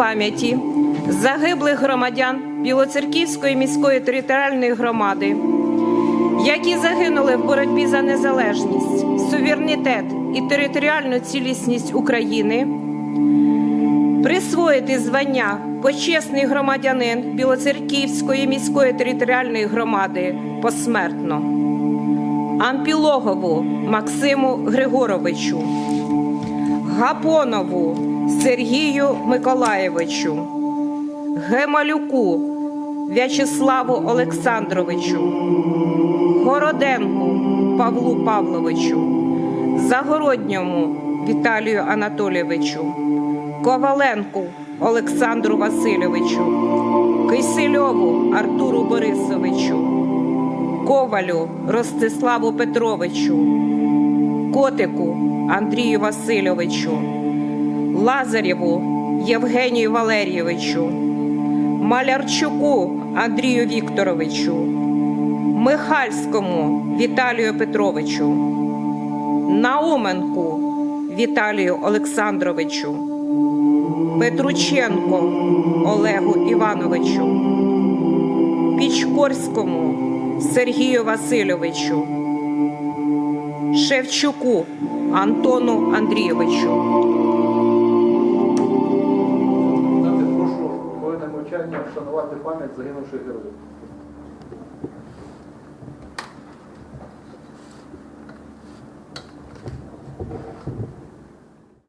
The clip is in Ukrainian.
пам'яті загиблих громадян Білоцерківської міської територіальної громади, які загинули в боротьбі за незалежність, суверенітет і територіальну цілісність України, присвоїти звання почесний громадянин Білоцерківської міської територіальної громади посмертно. Ампілогову Максиму Григоровичу, Гапонову Сергію Миколаєвичу, Гемалюку В'ячеславу Олександровичу, Городенку Павлу Павловичу, Загородньому Віталію Анатолійовичу, Коваленку Олександру Васильовичу, Кисельову Артуру Борисовичу. Ковалю Ростиславу Петровичу, Котику Андрію Васильовичу, Лазарєву Євгенію Валерійовичу, Малярчуку Андрію Вікторовичу, Михальському Віталію Петровичу, Науменку Віталію Олександровичу, Петрученко Олегу Івановичу. Пічкорському Сергію Васильовичу, Шевчуку Антону Андрійовичу. Вшанувати пам'ять загинувших героїв.